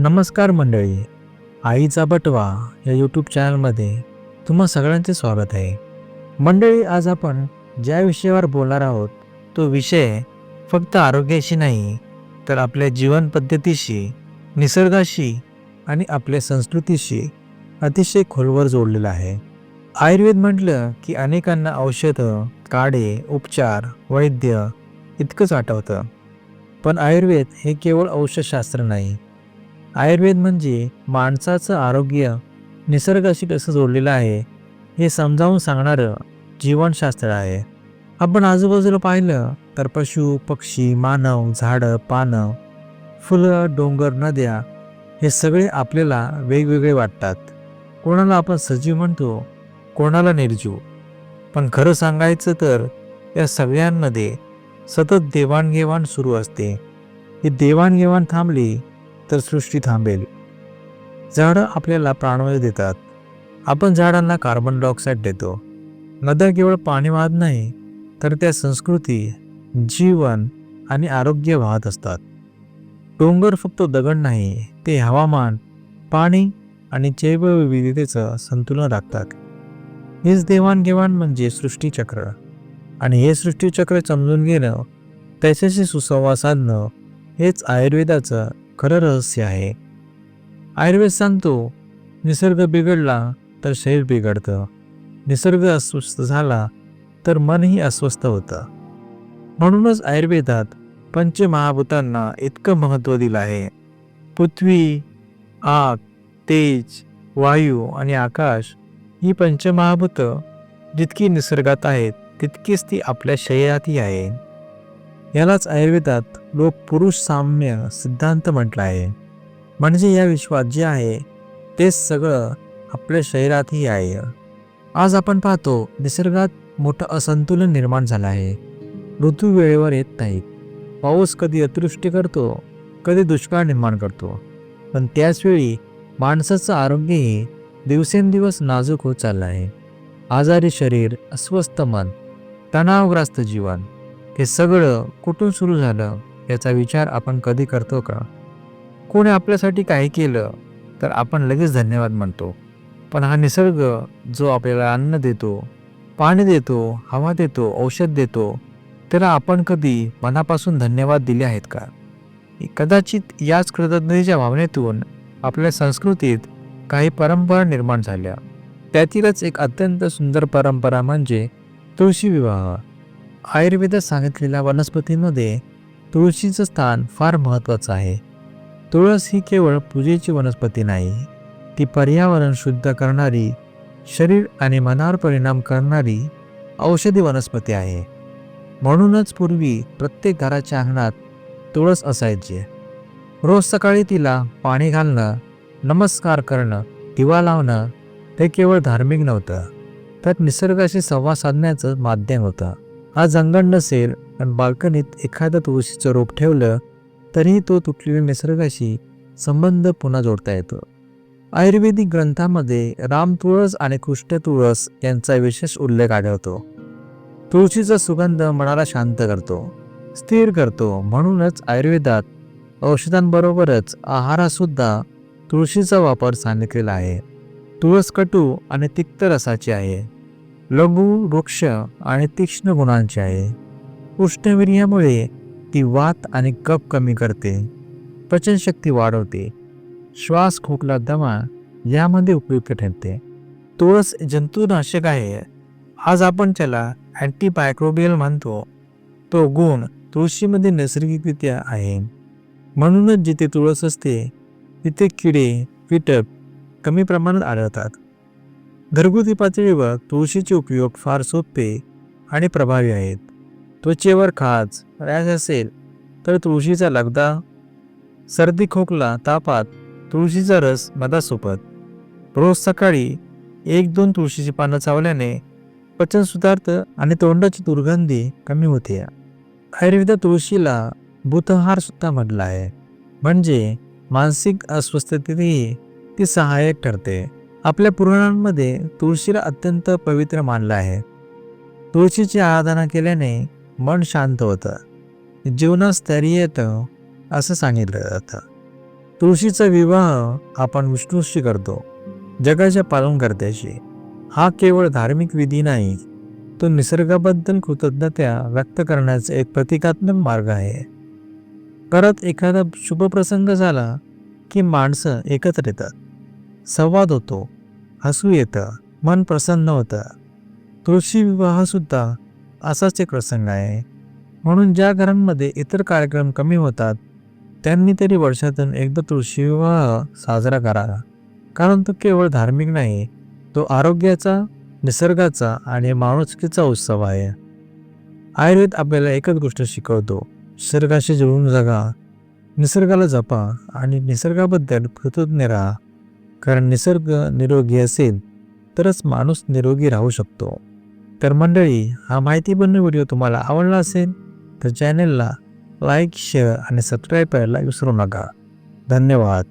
नमस्कार मंडळी आईचा बटवा या यूट्यूब चॅनलमध्ये तुम्हा सगळ्यांचे स्वागत आहे. मंडळी आज आपण ज्या विषयावर बोलणार आहोत तो विषय फक्त आरोग्याशी नाही तर आपल्या जीवन पद्धतीशी निसर्गाशी आणि आपल्या संस्कृतीशी अतिशय खोलवर जोडलेला आहे. आयुर्वेद म्हटलं की अनेकांना औषधं काढे उपचार वैद्य इतकंच आठवतं. पण आयुर्वेद हे केवळ औषधशास्त्र नाही आयुर्वेद म्हणजे माणसाचं आरोग्य निसर्गाशी कसं जोडलेलं आहे हे समजावून सांगणारं जीवनशास्त्र आहे. आपण आजूबाजूला पाहिलं तर पशु पक्षी मानव झाडं पानं फुलं डोंगर नद्या हे सगळे आपल्याला वेगवेगळे वाटतात. कोणाला आपण सजीव म्हणतो कोणाला निर्जीव. पण खरं सांगायचं तर या सगळ्यांमध्ये सतत देवाणघेवाण सुरू असते. ही देवाणघेवाण थांबली तर सृष्टी थांबेल. झाडं आपल्याला प्राणवायू देतात. आपण झाडांना कार्बन डायऑक्साईड देतो. नद्या केवळ पाणी वाहत नाही तर त्या संस्कृती जीवन आणि आरोग्य वाहत असतात. डोंगर फक्त दगड नाही ते हवामान पाणी आणि जैवविविधतेचं संतुलन राखतात. हेच देवाणघेवाण म्हणजे सृष्टीचक्र आणि हे सृष्टीचक्र समजून घेणं त्याच्याशी सुसंवाद साधणं हेच आयुर्वेदाचं खरं रहस्य आहे. आयुर्वेद सांगतो निसर्ग बिघडला तर शरीर बिघडतं. निसर्ग अस्वस्थ झाला तर मनही अस्वस्थ होतं. म्हणूनच आयुर्वेदात पंचमहाभूतांना इतकं महत्त्व दिलं आहे. पृथ्वी आग तेज वायू आणि आकाश ही पंचमहाभूतं जितकी निसर्गात आहेत तितकीच ती आपल्या शरीरातही आहे. यालाच आयुर्वेदात लोक पुरुष साम्य सिद्धांत म्हटलं आहे. म्हणजे या विश्वात जे आहे तेच सगळं आपल्या शरीरातही आहे. आज आपण पाहतो निसर्गात मोठं असंतुलन निर्माण झालं आहे. ऋतू वेळेवर येत नाहीत. पाऊस कधी अतिवृष्टी करतो कधी दुष्काळ निर्माण करतो. पण त्याचवेळी माणसाचं आरोग्यही दिवसेंदिवस नाजूक होत चाललं आहे. आजारी शरीर अस्वस्थ मन तणावग्रस्त जीवन हे सगळं कुठून सुरू झालं याचा विचार आपण कधी करतो का? कोणी आपल्यासाठी काही केलं तर आपण लगेच धन्यवाद म्हणतो. पण हा निसर्ग जो आपल्याला अन्न देतो पाणी देतो हवा देतो औषध देतो त्याला आपण कधी मनापासून धन्यवाद दिले आहेत का? कदाचित याच कृतज्ञतेच्या भावनेतून आपल्या संस्कृतीत काही परंपरा निर्माण झाल्या. त्यातीलच एक अत्यंत सुंदर परंपरा म्हणजे तुळशी विवाह. आयुर्वेदात सांगितलेल्या वनस्पतींमध्ये तुळशीचं स्थान फार महत्त्वाचं आहे. तुळस ही केवळ पूजेची वनस्पती नाही ती पर्यावरण शुद्ध करणारी शरीर आणि मनावर परिणाम करणारी औषधी वनस्पती आहे. म्हणूनच पूर्वी प्रत्येक घराच्या अंगणात तुळस असायची. रोज सकाळी तिला पाणी घालणं नमस्कार करणं दिवा लावणं हे केवळ धार्मिक नव्हतं तर निसर्गाशी संवाद साधण्याचं माध्यम होतं. आज अंगण नसेल पण बाल्कनीत एखादं तुळशीचं रोप ठेवलं तरीही तो तुटलेल्या निसर्गाशी संबंध पुन्हा जोडता येतो. आयुर्वेदिक ग्रंथामध्ये राम तुळस आणि कृष्ण तुळस यांचा विशेष उल्लेख आढळतो. तुळशीचा सुगंध मनाला शांत करतो स्थिर करतो म्हणूनच आयुर्वेदात औषधांबरोबरच आहारातसुद्धा तुळशीचा वापर सांगितलेला आहे. तुळस कटू आणि तिक्त रसाची आहे. लघु वृक्ष आणि तीक्ष्ण गुणांची आहे. उष्णवीर्यामुळे ती वात आणि कप कमी करते. पचनशक्ती वाढवते. श्वास खोकला दमा यामध्ये उपयुक्त ठरते. तुळस जंतुनाशक आहे. आज आपण त्याला अँटीबायक्रोबियल म्हणतो. तो गुण तुळशीमध्ये नैसर्गिकरित्या आहे. म्हणूनच जिथे तुळस असते तिथे किडे कीटक कमी प्रमाणात आढळतात. घरगुती पातळीवर तुळशीचे उपयोग फार सोपे आणि प्रभावी आहेत. त्वचेवर खाज रॅश असेल तर तुळशीचा लगदा सर्दी खोकला तापात तुळशीचा रस मधासोबत. रोज सकाळी एक दोन तुळशीची पानं चावल्याने पचन सुधारतं आणि तोंडाची दुर्गंधी कमी होते. आयुर्वेदात तुळशीला बुतहार सुद्धा म्हटला आहे. म्हणजे मानसिक अस्वस्थतेतही ती सहाय्यक ठरते. आपल्या पुराणांमध्ये तुळशीला अत्यंत पवित्र मानलं आहे. तुळशीची आराधना केल्याने मन शांत होतं. जीवनात स्थैर्य येतं असं सांगितलं जातं. तुळशीचा विवाह आपण विष्णूशी करतो जगाच्या पालनकर्त्याशी. हा केवळ धार्मिक विधी नाही तो निसर्गाबद्दल कृतज्ञता व्यक्त करण्याचा एक प्रतिकात्मक मार्ग आहे. परत एखादा शुभप्रसंग झाला की माणसं एकत्र येतात. संवाद होतो हसू येतं मन प्रसन्न होतं. तुळशी विवाहसुद्धा असाच एक प्रसंग आहे. म्हणून ज्या घरांमध्ये इतर कार्यक्रम कमी होतात त्यांनी तरी वर्षातून एकदा तुळशी विवाह साजरा करावा. कारण तो केवळ धार्मिक नाही तो आरोग्याचा निसर्गाचा आणि माणुसकीचा उत्सव आहे. आयुर्वेद आपल्याला एकच गोष्ट शिकवतो निसर्गाशी जुळून जगा. निसर्गाला जपा आणि निसर्गाबद्दल कृतज्ञ राहा. कारण निसर्ग निरोगी असेल तरच माणूस निरोगी राहू शकतो. तर मंडळी हा माहितीपूर्ण व्हिडिओ तुम्हाला आवडला असेल तर चॅनलला लाईक शेअर आणि सबस्क्राईब करायला विसरू नका. धन्यवाद.